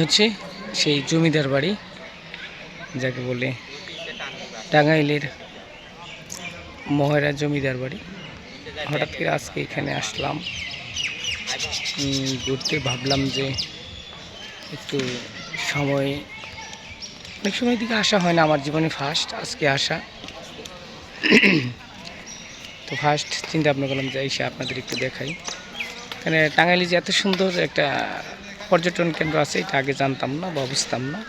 হচ্ছে সেই জমিদার বাড়ি, যাকে বলে টাঙ্গাইলের মহেরা জমিদার বাড়ি। হঠাৎ করে আজকে এখানে আসলাম। ঘুরতে ভাবলাম যে একটু সময়, অনেক সময় দিকে আসা হয় না, আমার জীবনে ফার্স্ট আজকে আসা। তো ফার্স্ট চিন্তা ভাবনা করলাম যে এসে আপনাদের একটু দেখাই। এখানে টাঙ্গাইলে যে এত সুন্দর একটা পর্যটন কেন্দ্র আছে, এটা আগে জানতাম না বা বুঝতাম না।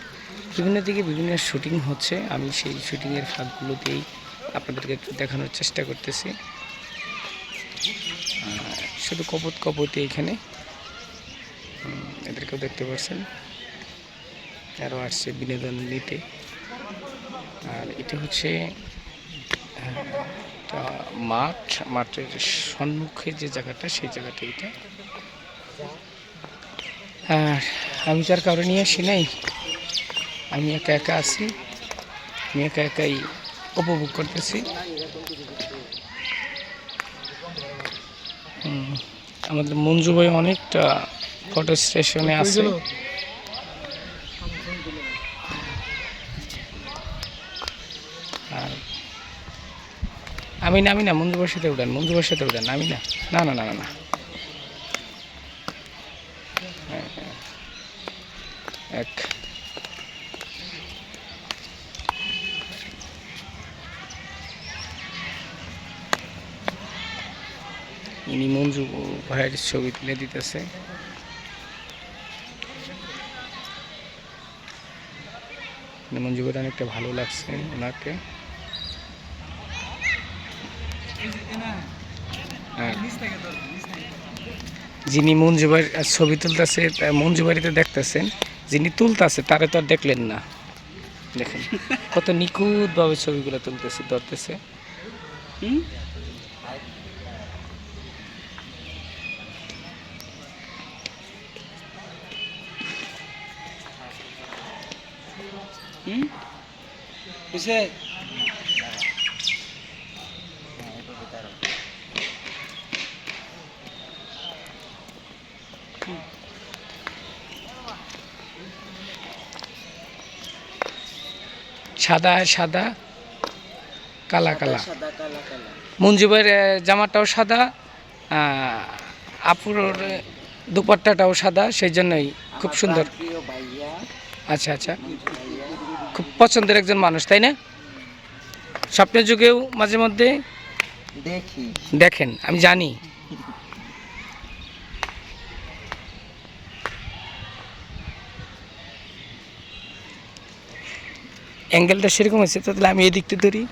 বিভিন্ন দিকে বিভিন্ন শুটিং হচ্ছে। আমি সেই শুটিংয়ের ফাঁকগুলো দিয়েই আপনাদেরকে একটু দেখানোর চেষ্টা করতেছি। শুধু কপত কপতি এখানে। এদেরকেও দেখতে পাচ্ছেন। আরও আসছে বিনোদন নিতে। আর এটা হচ্ছে একটা মাঠ মাঠের সম্মুখে যে জায়গাটা সেই জায়গাটা এটা। আর আমি তো আর কারও নিয়ে আসি নাই আমি একা একা আছি আমি একা একাই উপভোগ করতেছি। আমাদের মঞ্জু ভাই অনেকটা ফটো স্টেশনে আছে। আর আমি না আমি না মঞ্জু সাথে উঠান মঞ্জু সাথে উঠান, নামি না না না না না না। এক ইনি মঞ্জু ভাইয়ের ছবি তুলে দিতেছে মঞ্জু ভাইয়ের অনেকটা ভালো লাগছে ওনাকে। যিনি মঞ্জুবাড়ি ছবি তুলতেছে মঞ্জু বাড়িতে দেখতেছেন, যিনি তুলতেছে, তারে তো আর দেখলেন না। দেখেন, কত নিখুঁতভাবে ছবিগুলো তুলতেছে, ধরতেছে। হুম? সাদা সাদা কালা কালা। মঞ্জুবের জামাটাও সাদা আপুর দুপাট্টাটাও সাদা সেই জন্যই খুব সুন্দর। আচ্ছা আচ্ছা। খুব পছন্দের একজন মানুষ তাই না? স্বপ্নের যুগেও মাঝে মধ্যে দেখেন আমি জানি। অ্যাঙ্গেলটা সেরকম হয়েছে তাহলে আমি এই দিকটা ধরি।